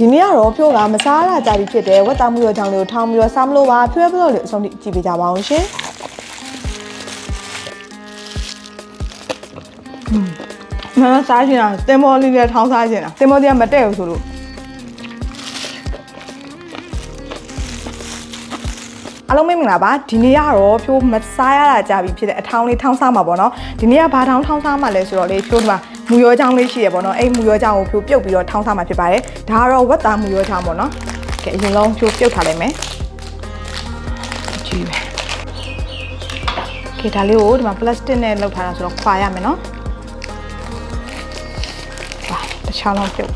ဒီနေ့ကတော့ဖြိုးကမစားရကြပြီဖြစ်တဲ့ဝက်သားမှုရောကြောင့်လေးကိုထောင်းပြီးတော့စားမလို့ပါဖြိုးရပလို့လေးအဆုံးထိကြည့်ပေးကြပါအောင်ရှင်မမစားချင်တာတင်မောလေးနဲ့ထောင်းစားချင်တာတင်မောတွေကမတဲ့ဘူးဆိုလို့အားလုံးမင်္ဂလာပါဒီနေ့ကတော့ဖြိုးမစားရတာကြာပြီဖြစ်တဲ့အထောင်းလေးထောင်းစားမှာပေါ့နော်ဒီနေ့ကဘာထောင်းထောင်းစားမှာလဲဆိုတော့လေဖြိုးဒီမှာမူရောချောင်းလေးရှိရပေါ့နော်အဲ့မူရောချောင်းကိုဖြိုးပြုတ်ပြီးတော့ထောင်းစားမှာဖြစ်ပါတယ် ဒါကတော့ဝက်သားမူရောချောင်းပေါ့နော်ကဲအရင်ဆုံးဖြိုးပြုတ်ထားလိုက်မယ်ကြည့်ပဲကဲဒါလေးကိုဒီမှာပလတ်စတစ်နဲ့လုပ်ထားတာဆိုတော့ခွာရမယ်နော်ပါတစ်ချောင်းလုံးပြုတ်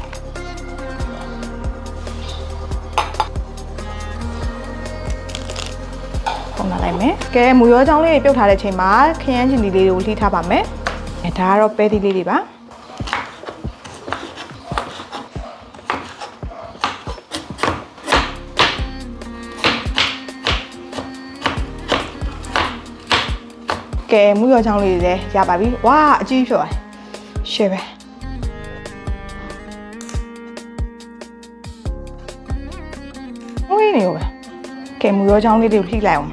ပုံလာလိုက်မယ်။ကဲမူရောချောင်းလေးတွေပြုတ်ထားတဲ့ချိန်မှာခရမ်းချင်ဒီလေးတွေကိုလှီးထားပါမယ်။အဲဒါကတော့ပဲသီးလေးတွေပါ။ ကဲမူရောချောင်းလေးတွေလည်းရပါပြီ။ဝါအကြီးဖြစ်သွားတယ်။ရှေ့ပဲ။ဝေးနေရောပဲ။ကဲမူရောချောင်းလေးတွေကိုလှီးလိုက်အောင်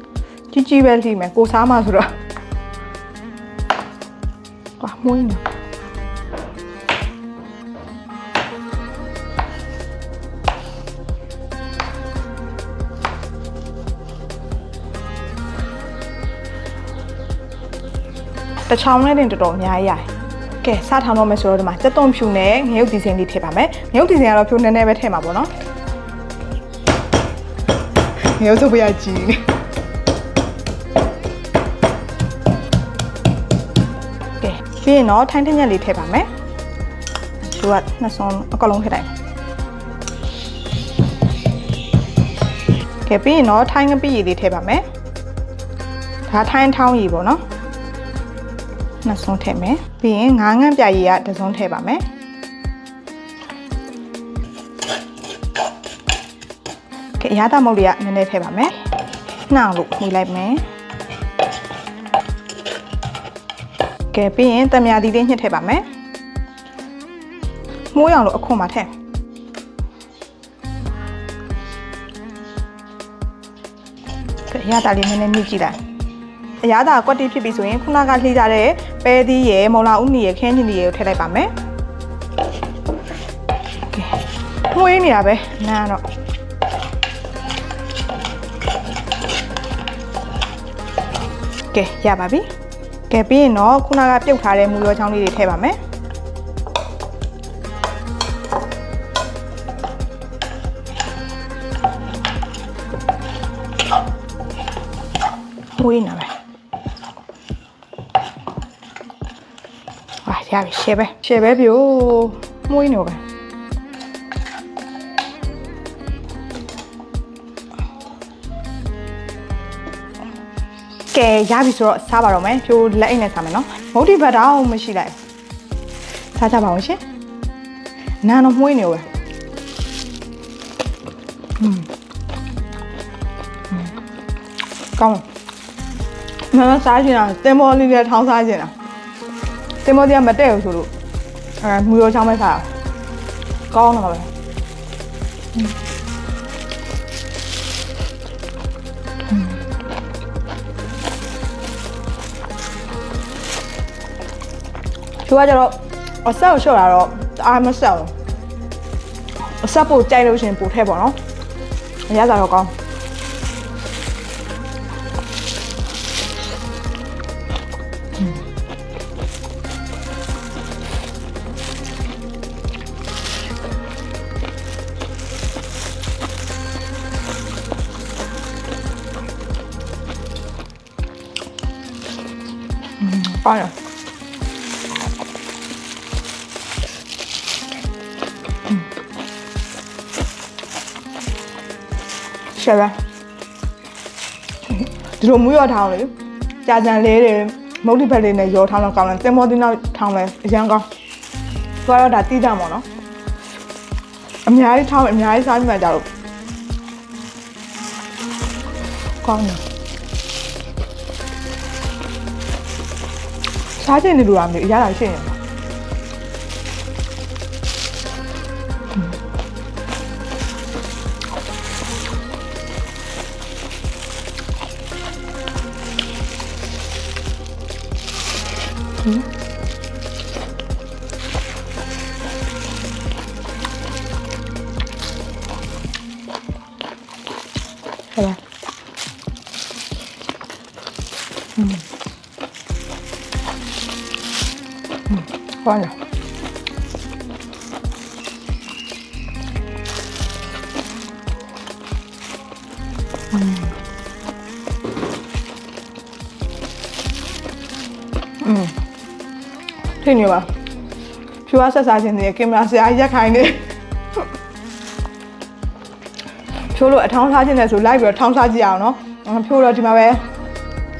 ။ကြီးကြီးပဲလှီးမယ်။ကိုစားမှဆိုတော့။ဟာမွေးနေ။ တစ်ချောင်းနဲ့တင်တော်တော်အများကြီးရတယ်။ကဲစထောင်တော့မယ်ဆိုတော့ဒီမှာစက်သွန်ဖြူနဲ့ငရုတ်ဒီဇင်လေးထည့်ပါမယ်။ငရုတ်ဒီဇင်ကတော့ဖြူနည်းနည်းပဲထည့်မှာပေါ့နော်။ငရုတ်ဆိုပြရကြီးနေ။ကဲပြီးရင်တော့ထိုင်းထညက်လေးထည့်ပါမယ်။သူကနှစ်စုံအကလုံးထည့်လိုက်။ကဲပြီးရင်တော့ထိုင်းငပိရည်လေးထည့်ပါမယ်။ဒါထိုင်းထောင်းရည်ပေါ့နော်။ နှစ်စုံထည့်မယ်ပြီးရင်ငါးငန့်ပြရည်ကတစ်စုံထည့်ပါမယ်ကဲရတာမုတ်လေးကနည်းနည်းထည့်ပါမယ်နှောင်လို့မှီလိုက်မယ်ကဲပြီးရင်တမယာသီးလေးညှစ်ထည့်ပါမယ်မှုအောင်လို့အခွန်မှာထည့်ကဲရတာလေးနည်းနည်းမြှစ်ကြည့်လိုက် အရသာကွက်တိဖြစ်ပြီဆိုရင်ခုနကလှိကြတဲ့ပဲသီးရယ်မော်လာဥနီရယ်ခင်းချင်ဒီရယ်ကိုထည့်လိုက်ပါမယ်ကဲမှုေးနေတာပဲနားတော့ကဲရပါပြီကဲပြီးရင်တော့ခုနကပြုတ်ထားတဲ့မူရောချောင်းလေးတွေထည့်ပါမယ်မှုေးနေတာပဲ ဟာ ရပြီရှယ်ပဲရှယ်ပဲပြို့မှုင်းနေပဲကဲရပြီဆိုတော့စားပါတော့မယ်ပြို့လက်အိတ်နဲ့စားမယ်နော်မုတ်ဒီဘတ်တောင်မရှိလိုက်စားကြပါအောင်ရှင်နာတော့မှုင်းနေပဲอืมကောင်းမမစားချင်တာတင်မောလေးနဲ့ထောင်းစားချင်တာ တင်မောတရားမတဲ့ဘူးဆိုလို့အဲမူရောချောင်းပဲစားတာကောင်းတော့ပဲသူကကြတော့အဆက်ကိုလျှော့တာတော့အားမဆက်ဘူးအဆက်ပို့ကြိုက်လို့ရှရင်ပို့ထည့်ပေါ့နော်အရသာတော့ကောင်း ကောင်းရရှယ်ပဲဒီလိုမူရောထောင်းလေကြာကြံလေးတွေမုတ်တိဘက်လေးနဲ့ရောထောင်းတော့ကောင်းတယ်တင်မောတင်းတော့ထောင်းလဲအရန်ကောင်းသူကတော့ဒါတိကြမှာနော်အများကြီးထောင်းအများကြီးစားပြီးမှကြတော့ကောင်းတယ် စားကျင်နေလို့ရမယ်အရသာရှင့်ရင်好吧，嗯。 ပါလားอืมထိနေပါဖြူအားဆက်စားခြင်းတွေကင်မရာဆရာရက်ခိုင်းနေဖြိုးလို့အထောင်းထားခြင်းနဲ့ဆိုလိုက်ပြီးတော့ထောင်းထားကြည့်အောင်နော်ဖြိုးတော့ဒီမှာပဲ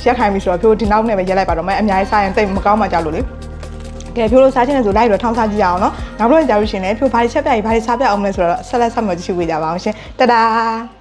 ရက်ခိုင်းပြီဆိုတော့ဖြိုးဒီနောက်နဲ့ပဲရက်လိုက်ပါတော့မယ်အများကြီးစားရင်တိတ်မကောင်းမှကြောက်လို့လေ ကဲဖြိုးလို့စားခြင်းနဲ့ဆိုလိုက်ပြီးတော့ထောင်းစားကြည့်အောင်နော်နောက်တော့ကြာလို့ရှရင်လေဖြိုးဘာတွေချက်ပြရင်ဘာတွေစားပြအောင်လဲဆိုတော့ဆက်လက်ဆက်မကြည့်ဝေးကြပါအောင်ရှင်တဒါ